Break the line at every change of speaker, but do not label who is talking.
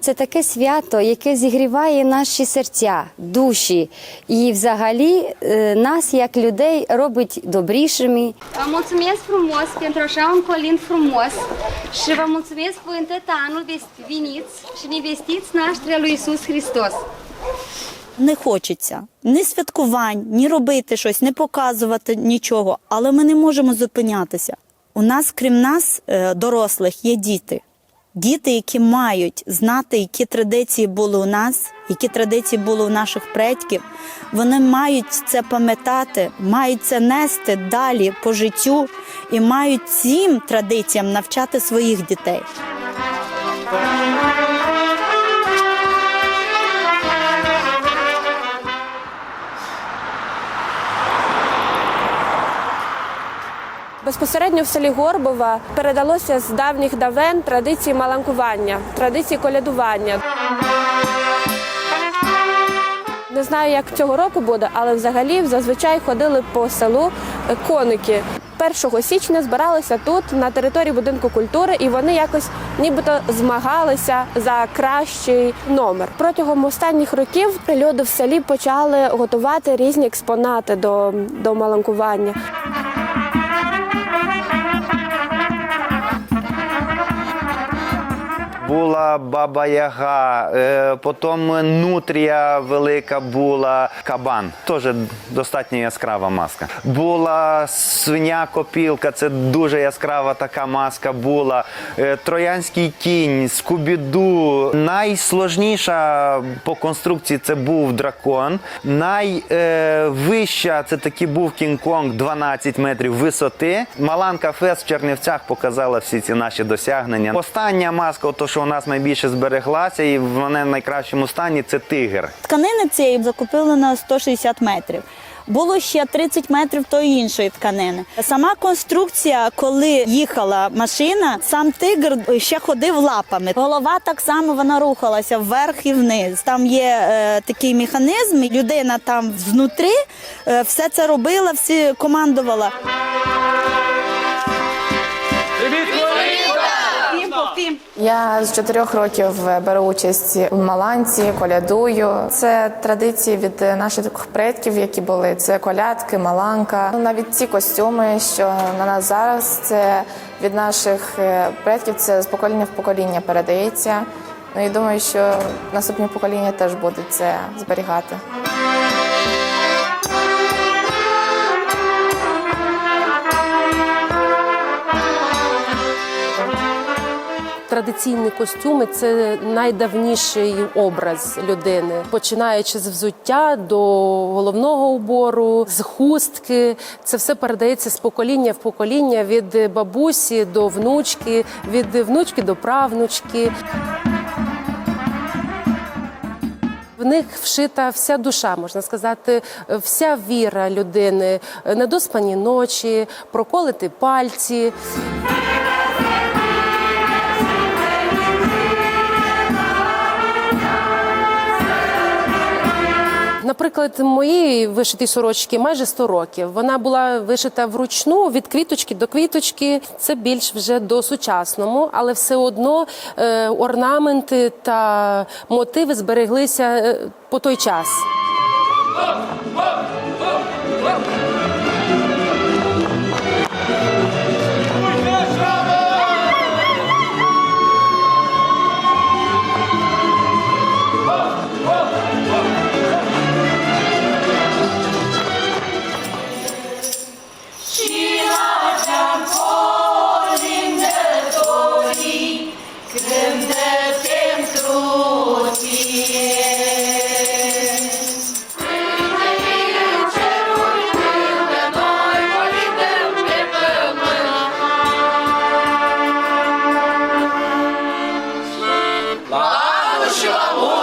Це таке свято, яке зігріває наші серця, душі і взагалі е, нас, як людей, робить добрішими.
Mulțumesc frumos pentru așa un colin frumos și vă mulțumesc pentru tot anul veniți și ne vestiți nașterea lui Isus Hristos.
Не хочеться ні святкувань, ні робити щось, не показувати нічого, але ми не можемо зупинятися. У нас, крім нас, е, дорослих, є діти. Діти, які мають знати, які традиції були у нас, які традиції були у наших предків, вони мають це пам'ятати, мають це нести далі по життю і мають цим традиціям навчати своїх дітей.
Безпосередньо в селі Горбова передалося з давніх давен традиції маланкування, традиції колядування. Не знаю, як цього року буде, але взагалі зазвичай ходили по селу е, коники. 1 січня збиралися тут на території будинку культури, і вони якось нібито змагалися за кращий номер. Протягом останніх років люди в селі почали готувати різні експонати до, до маланкування.
Була баба Яга, е, потім нутрія велика була, кабан. Теж достатньо яскрава маска. Була свиня копілка, це дуже яскрава така маска була. Е, Троянський кінь, скубіду. Найсложніша по конструкції це був дракон. Найвища це таки був Кінг-Конг 12 метрів висоти. Маланка Фест в Чернівцях показала всі ці наші досягнення. Остання маска, то що у нас найбільше збереглася, і вона в найкращому стані це тигр.
Тканини цієї закупили на 160 метрів. Було ще 30 метрів тої іншої тканини. Сама конструкція, коли їхала машина, сам тигр ще ходив лапами. Голова так само вона рухалася вверх і вниз. Там є е, такий механізм, людина там знутри е, все це робила, всі командувала.
Я з чотирьох років беру участь у маланці, колядую. Це традиції від наших предків, які були. Це колядки, маланка. Ну, навіть ці костюми, що на нас зараз, це від наших е, предків, це з покоління в покоління передається. Ну і думаю, що наступні покоління теж будуть це зберігати.
Традиційні костюми це найдавніший образ людини, починаючи з взуття до головного убору, з хустки. Це все передається з покоління в покоління від бабусі до внучки, від внучки до правнучки. В них вшита вся душа, можна сказати, вся віра людини, недоспані ночі, проколити пальці. Наприклад, моїй вишитій сорочці майже 100 років. Вона була вишита вручну від квіточки до квіточки. Це більш вже до сучасному, але все одно е, орнаменти та мотиви збереглися е, по той час. що.